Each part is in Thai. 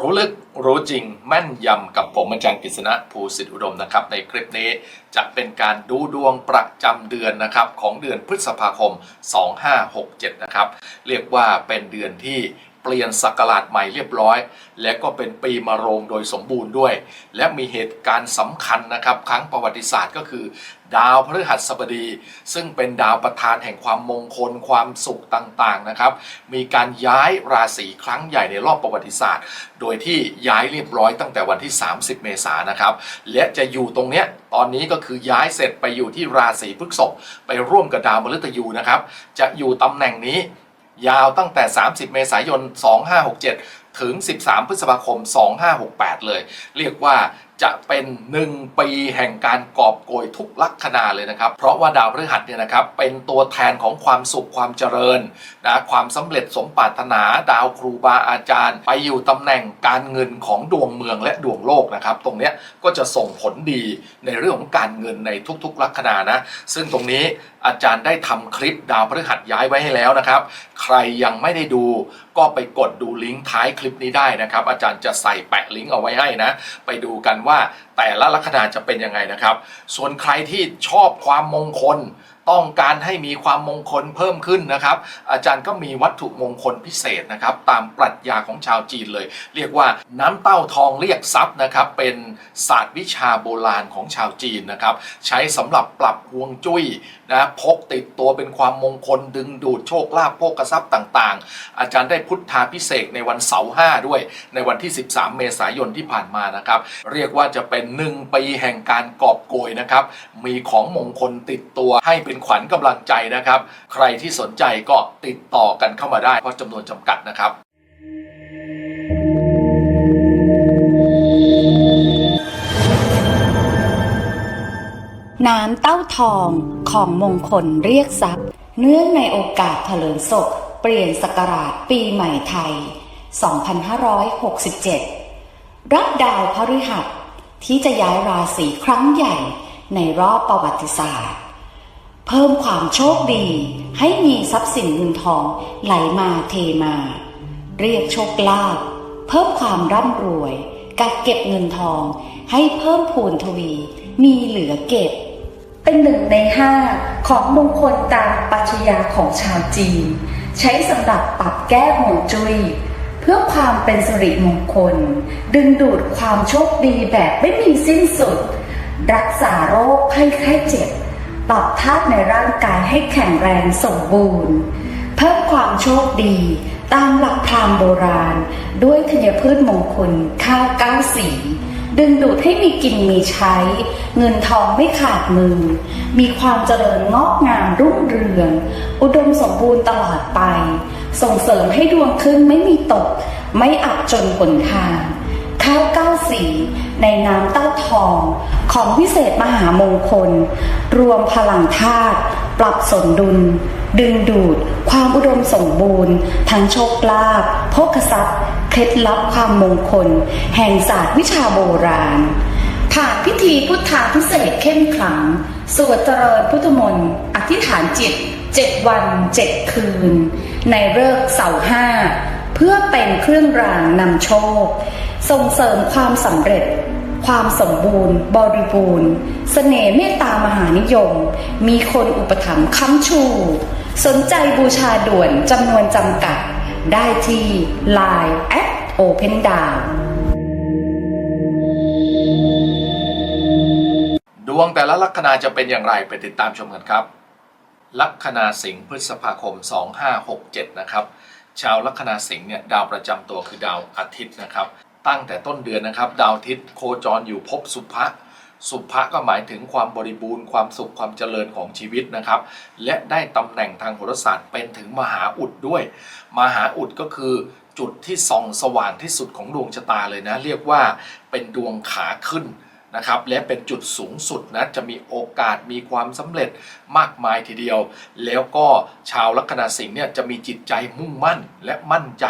รู้ลึกรู้จริงแม่นยำกับผมอาจารย์กฤษณะภูสิทธิอุดมนะครับ ในคลิปนี้จะเป็นการดูดวงประจำเดือนนะครับของเดือนพฤษภาคม 2567 นะครับ เรียกว่าเป็นเดือนที่ เปลี่ยนศักราชใหม่เรียบร้อย และก็เป็นปีมะโรงโดยสมบูรณ์ด้วย และมีเหตุการณ์สำคัญนะครับ ครั้งประวัติศาสตร์ก็คือ ดาวพฤหัสบดี ซึ่งเป็นดาวประธานแห่งความมงคลความสุขต่างๆนะครับ มีการย้ายราศีครั้งใหญ่ในรอบประวัติศาสตร์ โดยที่ย้ายเรียบร้อยตั้งแต่วันที่ 30 เมษายนนะครับ และจะอยู่ตรงเนี้ยตอนนี้ก็คือย้ายเสร็จไปอยู่ที่ราศีพฤษภไปร่วมกับดาวมฤตยูนะครับ จะอยู่ตำแหน่งนี้ ยาวตั้งแต่ 30 เมษายน 2567 ถึง 13 พฤษภาคม 2568 เลย เรียกว่า จะเป็น 1 ปีแห่งการกอบโกยทุกลัคนาเลยนะครับ เพราะว่าดาวพฤหัสเนี่ยนะครับเป็นตัวแทนของความสุขความเจริญนะความสำเร็จสมปรารถนาดาวครูบาอาจารย์ ไปอยู่ตำแหน่งการเงินของดวงเมืองและดวงโลกนะครับ ตรงเนี้ยก็จะส่งผลดีในเรื่องของการเงินในทุกๆลัคนานะ ซึ่งตรงนี้อาจารย์ได้ทำคลิปดาวพฤหัสย้ายไว้ให้แล้วนะครับ ใครยังไม่ได้ดู ก็ไปกดดูลิงก์ท้ายคลิปนี้ได้นะครับ อาจารย์จะใส่แปะลิงก์เอาไว้ให้นะ ไปดูกันว่าแต่ละลัคนาจะเป็นยังไงนะครับ ส่วนใครที่ชอบความมงคล ต้องการให้มีความมงคลเพิ่มขึ้นนะครับ อาจารย์ก็มีวัตถุมงคลพิเศษนะครับ ตามปรัชญาของชาวจีนเลย เรียกว่าน้ำเต้าทองเรียกทรัพย์นะครับ เป็นศาสตร์วิชาโบราณของชาวจีนนะครับ ใช้สำหรับปรับฮวงจุ้ยนะพกติดตัวเป็นความมงคลดึงดูดโชคลาภโภคทรัพย์ต่างๆ อาจารย์ได้พุทธาพิเศษในวันเสาร์ห้าด้วย ในวันที่ 13 เมษายนที่ผ่านมานะครับ เรียกว่าจะเป็นหนึ่งปีแห่งการกอบโกยนะครับ มีของมงคลติดตัวให้เป็นขวัญกำลังใจนะครับ ใครที่สนใจก็ติดต่อกันเข้ามาได้ เพราะจำนวนจำกัดนะครับน้ำเต้าทองของมงคลเรียกทรัพย์ เนื่องในโอกาสเถลิงศก เปลี่ยนศักราชปีใหม่ไทย 2567 รับดาวพฤหัสที่จะย้ายราศีครั้งใหญ่ในรอบประวัติศาสตร์ เพิ่มความโชคดี ให้มีทรัพย์สินเงินทองไหลมาเทมา เรียกโชคลาภเพิ่มความร่ำรวย กักเก็บเงินทอง ให้เพิ่มพูนทวี มีเหลือเก็บ เป็นหนึ่งในห้าของมงคลตามปรัชญาของชาวจีน ใช้สำหรับปรับแก้ห่วงจุย้ยเพื่อความเป็นสิริมงคล ดึงดูดความโชคดีแบบไม่มีสิ้นสุด รักษาโรคภัยไข้เจ็บ ปรับธาตุในร่างกายให้แข็งแรงสมบูรณ์ เพิ่มความโชคดีตามหลักพราหมณ์โบราณ ด้วยธัญพืชมงคลข้าวเก้าสี ดึงดูดให้มีกินมีใช้ เงินทองไม่ขาดมือ มีความเจริญงอกงามรุ่งเรือง อุดมสมบูรณ์ตลอดไป ส่งเสริมให้ดวงขึ้นไม่มีตก ไม่อับจนผลทางข้าวเก้าสีในน้ำเต้าทอง ของวิเศษมหามงคล รวมพลังธาตุปรับสมดุล ดึงดูด ความอุดมสมบูรณ์ ทั้งโชคลาภโภคทรัพย์ เคล็ดลับความมงคล แห่งศาสตร์วิชาโบราณ ผ่านพิธีพุทธาพิเศษเข้มขลัง สวดเจริญพุทธมนต์อธิษฐานจิตเจ็ดวันเจ็ดคืน ในเลิกษ์เสาร์ห้าเพื่อเป็นเครื่องรางนำโชค ส่งเสริมความสำเร็จ ความสมบูรณ์ บริบูรณ์ เสน่ห์เมตตามหานิยม มีคนอุปถัมภ์ค้ำชู สนใจบูชาด่วนจำนวนจำกัด ได้ที่ Line at Open Down ดวงแต่ละลัคนาจะเป็นอย่างไรไปติดตามชมกันครับ ลัคนาสิงห์พฤษภาคม 2567 นะครับ ชาวลัคนาสิงห์เนี่ยดาวประจำตัวคือดาวอาทิตย์นะครับ ตั้งแต่ต้นเดือนนะครับ ดาวอาทิตย์โคจรอยู่ภพสุภะสุภะก็หมายถึงความบริบูรณ์ความสุขความเจริญของชีวิตนะครับ และได้ตำแหน่งทางโหราศาสตร์เป็นถึงมหาอุดด้วย มหาอุดก็คือจุดที่ส่องสว่างที่สุดของดวงชะตาเลยนะ เรียกว่าเป็นดวงขาขึ้นนะครับและเป็นจุดสูงสุดนะจะมีโอกาสมีความสำเร็จมากมายทีเดียว แล้วก็ชาวลัคนาสิงห์เนี่ยจะมีจิตใจมุ่งมั่นและมั่นใจ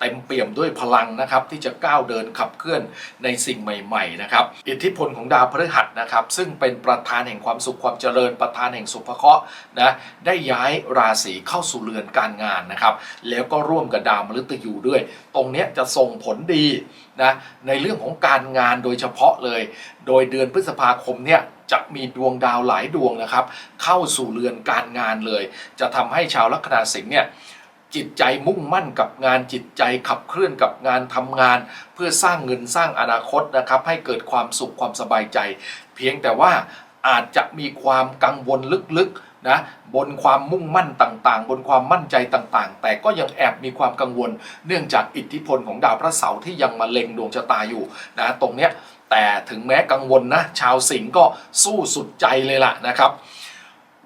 เต็มเปี่ยมด้วยพลังนะครับที่จะก้าวเดินขับเคลื่อนในสิ่งใหม่ๆนะครับอิทธิพลของดาวพฤหัสนะครับซึ่งเป็นประธานแห่งความสุขความเจริญประธานแห่งสุภเคราะห์นะได้ย้ายราศีเข้าสู่เรือนการงานนะครับแล้วก็ร่วมกับดาวมฤตยูด้วย ตรงนี้จะส่งผลดีนะในเรื่องของการงานโดยเฉพาะเลย โดยเดือนพฤษภาคมเนี่ยจะมีดวงดาวหลายดวงนะครับ เข้าสู่เรือนการงานเลย จะทำให้ชาวลัคนาสิงห์เนี่ยจิตใจมุ่งมั่นกับงานจิตใจขับเคลื่อนกับงานทำงาน เพื่อสร้างเงินสร้างอนาคตนะครับ ให้เกิดความสุขความสบายใจ เพียงแต่ว่าอาจจะมีความกังวลลึกๆนะบนความมุ่งมั่นต่างๆ บนความมั่นใจต่างๆ แต่ก็ยังแอบมีความกังวล เนื่องจากอิทธิพลของดาวพระเสาร์ที่ยังมาเล็งดวงชะตาอยู่นะตรงเนี้ย แต่ถึงแม้กังวลนะ ชาวสิงห์ก็สู้สุดใจเลยล่ะนะครับ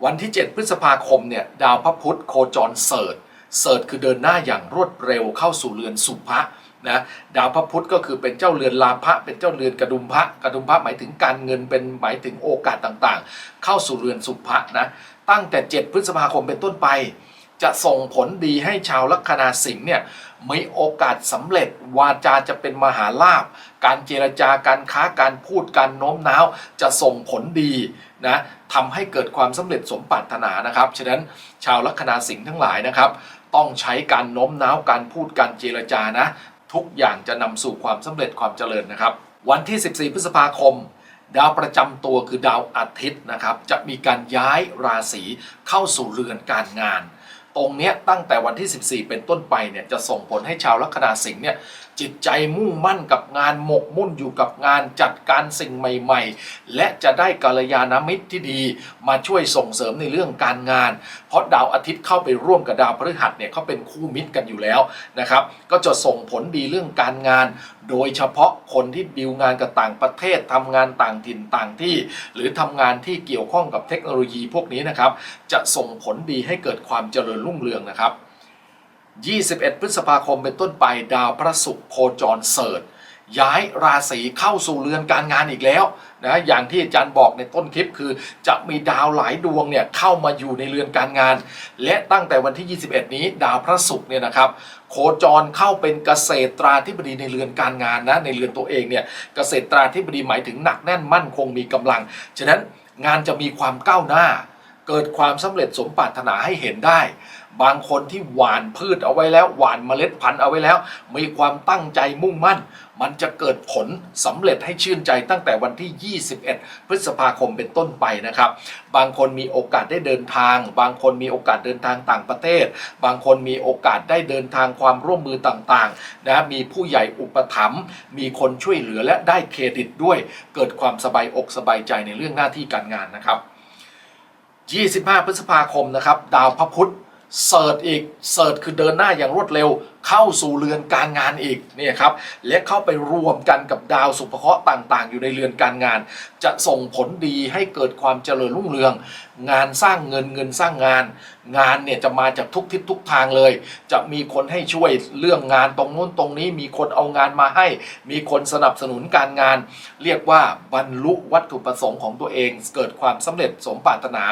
วันที่ 7 พฤษภาคมเนี่ยดาวพระพุธโคจรเสิร์ชเสิร์ชคือเดินหน้าอย่างรวดเร็วเข้าสู่เรือนสุภะนะดาวพระพุธก็คือเป็นเจ้าเรือนลาภะเป็นเจ้าเรือนกระดุมพระกระดุมพระหมายถึงการเงินเป็นหมายถึงโอกาสต่างๆ เข้าสู่เรือนสุภะนะตั้งแต่ 7 พฤษภาคมเป็นต้นไป จะส่งผลดีให้ชาวลัคนาสิงห์เนี่ยมีโอกาสสำเร็จวาจาจะเป็นมหาลาภการเจรจาการค้าการพูดการโน้มน้าวจะส่งผลดีนะทำให้เกิดความสำเร็จสมปรารถนานะครับ ฉะนั้นชาวลัคนาสิงห์ทั้งหลายนะครับ ต้องใช้การโน้มน้าวการพูดการเจรจานะ ทุกอย่างจะนำสู่ความสำเร็จความเจริญนะครับ วันที่ 14 พฤษภาคมดาวประจำตัวคือดาวอาทิตย์นะครับ จะมีการย้ายราศีเข้าสู่เรือนการงาน ตรงนี้ตั้งแต่วันที่ 14 เป็นต้นไปเนี่ยจะส่งผลให้ชาวลัคนาสิงห์เนี่ย จิตใจมุ่งมั่นกับงานหมกมุ่นอยู่กับงานจัดการสิ่งใหม่ๆ และจะได้กัลยาณมิตรที่ดีมาช่วยส่งเสริมในเรื่องการงาน เพราะดาวอาทิตย์เข้าไปร่วมกับดาวพฤหัสเนี่ยเขาเป็นคู่มิตรกันอยู่แล้วนะครับก็จะส่งผลดีเรื่องการงาน โดยเฉพาะคนที่ดีลงานกับต่างประเทศทำงานต่างถิ่นต่างที่ หรือทำงานที่เกี่ยวข้องกับเทคโนโลยีพวกนี้นะครับจะส่งผลดีให้เกิดความเจริญรุ่งเรืองนะครับ 21 พฤษภาคมเป็นต้นไปดาวพระศุกร์โคจรเสิร์ชย้ายราศีเข้าสู่เรือนการงานอีกแล้วนะอย่างที่อาจารย์บอกในต้นคลิปคือ จะมีดาวหลายดวงเนี่ยเข้ามาอยู่ในเรือนการงาน และตั้งแต่วันที่ 21 นี้ ดาวพระศุกร์เนี่ยนะครับโคจรเข้าเป็นเกษตราธิบดีในเรือนการงานนะในเรือนตัวเองเนี่ยเกษตราธิบดีหมายถึงหนักแน่นมั่นคงมีกำลัง ฉะนั้นงานจะมีความก้าวหน้า เกิดความสำเร็จสมปรารถนาให้เห็นได้ บางคนที่หว่านพืชเอาไว้แล้ว หว่านเมล็ดพันธุ์เอาไว้แล้ว มีความตั้งใจมุ่งมั่น มันจะเกิดผลสำเร็จให้ชื่นใจตั้งแต่วันที่ 21 พฤษภาคมเป็นต้นไปนะครับ บางคนมีโอกาสได้เดินทาง บางคนมีโอกาสเดินทางต่างประเทศ บางคนมีโอกาสได้เดินทางความร่วมมือต่างๆนะมีผู้ใหญ่อุปถัมภ์มีคนช่วยเหลือและได้เครดิตด้วย เกิดความสบายอกสบายใจในเรื่องหน้าที่การงานนะครับ 25 พฤษภาคมนะครับ ดาวพระพุธ เสิร์ชอีกเสิร์ชคือเดินหน้าอย่างรวดเร็ว เข้าสู่เรือนการงานอีกเนี่ยครับและเข้าไปรวมกันกับดาวสุภเคราะห์ต่างๆ อยู่ในเรือนการงาน จะส่งผลดีให้เกิดความเจริญรุ่งเรือง งานสร้างเงินเงินสร้างงาน งานเนี่ยจะมาจากทุกทิศทุกทางเลย จะมีคนให้ช่วยเรื่องงานตรงนู้นตรงนี้มีคนเอางานมาให้ มีคนสนับสนุนการงาน เรียกว่าบรรลุวัตถุประสงค์ของตัวเอง เกิดความสำเร็จสมปรารถนา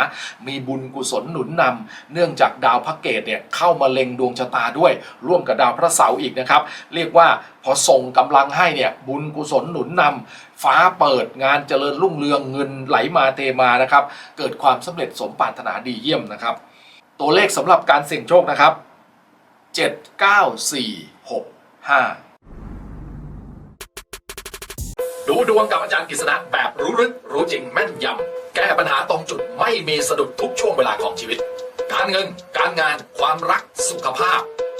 มีบุญกุศลหนุนนำเนื่องจากดาวพระเกตเนี่ยเข้ามาเล็งดวงชะตาด้วยร่วมกับดาวพระเสาร์อีกนะครับ เรียกว่าพอส่งกำลังให้เนี่ยบุญกุศลหนุนนำฟ้าเปิดงานเจริญรุ่งเรืองเงินไหลมาเทมานะครับ เกิดความสำเร็จสมปรารถนาดีเยี่ยมนะครับ ตัวเลขสำหรับการเสี่ยงโชคนะครับ 7 9 4 6 5ดูดวงกับอาจารย์กฤษณะแบบรู้ลึกรู้จริงแม่นยำ แก้ปัญหาตรงจุดไม่มีสะดุดทุกช่วงเวลาของชีวิต การเงิน การงาน ความรักสุขภาพ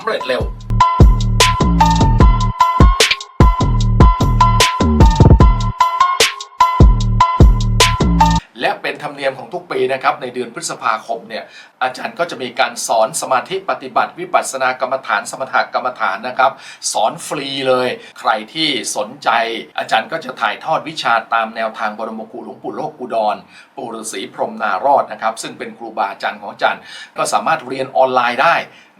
ำเร็จเร็วและเป็นธรรมเนียมของทุกปีนะครับในเดือนพฤษภาคมเนี่ยอาจารย์ก็จะมีการสอนสมาธิปฏิบัติวิปัสสนากรรมฐานสมถกรรมฐานนะครับ สอนฟรีเลย ใครที่สนใจ อาจารย์ก็จะถ่ายทอดวิชาตามแนวทางบรมครูหลวงปู่โลกอุดรปู่ฤาษีพรมนารอดนะครับซึ่งเป็นครูบาอาจารย์ของอาจารย์ก็สามารถเรียนออนไลน์ได้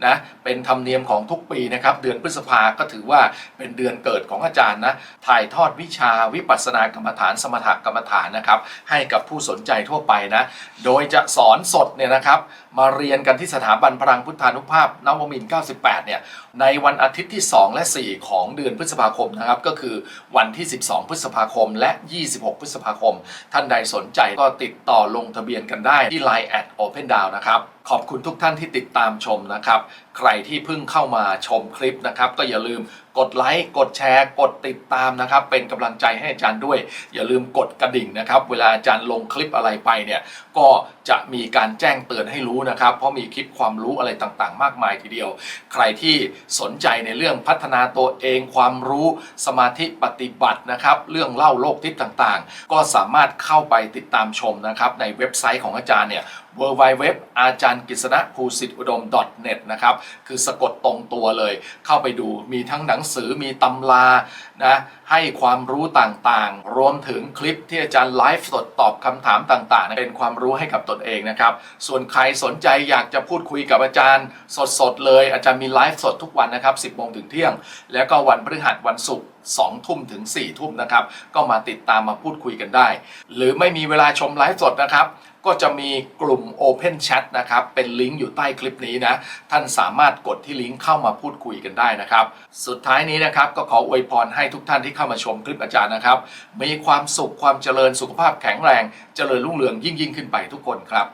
นะเป็นธรรมเนียมของทุกปีนะครับ เดือนพฤษภาก็ถือว่าเป็นเดือนเกิดของอาจารย์นะถ่ายทอดวิชาวิปัสสนากรรมฐานสมถกรรมฐานนะครับ ให้กับผู้สนใจทั่วไปนะ โดยจะสอนสดเนี่ยนะครับ มาเรียนกันที่สถาบันพลังพุทธานุภาพนวมิน 98 เนี่ย ในวันอาทิตย์ที่ 2 และ 4 ของเดือนพฤษภาคมนะครับ ก็คือวันที่ 12 พฤษภาคม และ 26 พฤษภาคม ท่านใดสนใจก็ติดต่อลงทะเบียนกันได้ที่ Line at Open Down นะครับ ขอบคุณทุกท่านที่ติดตามชมนะครับ ใครที่เพิ่งเข้ามาชมคลิปนะครับ ก็อย่าลืม กดไลค์กดแชร์กดติดตามนะครับ เป็นกำลังใจให้อาจารย์ด้วย อย่าลืมกดกระดิ่งนะครับ เวลาอาจารย์ลงคลิปอะไรไปเนี่ยก็จะมีการแจ้งเตือนให้รู้นะครับ เพราะมีคลิปความรู้อะไรต่างๆ มากมายทีเดียว ใครที่สนใจในเรื่องพัฒนาตัวเองความรู้สมาธิปฏิบัตินะครับ เรื่องเล่าโลกทิพย์ต่างๆ ก็สามารถเข้าไปติดตามชมนะครับ ในเว็บไซต์ของอาจารย์เนี่ย w w w อาจารย์กฤษณะภูสิทธิอุดม .net นะครับ คือสะกดตรงตัวเลย เข้าไปดูมีทั้งหนังสือมีตำรานะให้ความรู้ต่างๆ รวมถึงคลิปที่อาจารย์ไลฟ์สดตอบคำถามต่างๆ เป็นความรู้ให้กับตนเองนะครับ ส่วนใครสนใจอยากจะพูดคุยกับอาจารย์สดๆเลย อาจารย์มีไลฟ์สดทุกวันนะครับ 10โมงถึงเที่ยง แล้วก็วันพฤหัสวันศุกร์ 2 ทุ่มถึง 4 ทุ่มนะครับ ก็มาติดตามมาพูดคุยกันได้ หรือไม่มีเวลาชมไลฟ์สดนะครับ ก็จะมีกลุ่ม Open Chat นะครับ เป็นลิงก์อยู่ใต้คลิปนี้นะ ท่านสามารถกดที่ลิงก์เข้ามาพูดคุยกันได้นะครับ สุดท้ายนี้นะครับ ก็ขออวยพรให้ทุกท่านที่เข้ามาชมคลิปอาจารย์นะครับ มีความสุขความเจริญสุขภาพแข็งแรง เจริญรุ่งเรืองยิ่งยิ่งขึ้นไปทุกคนครับ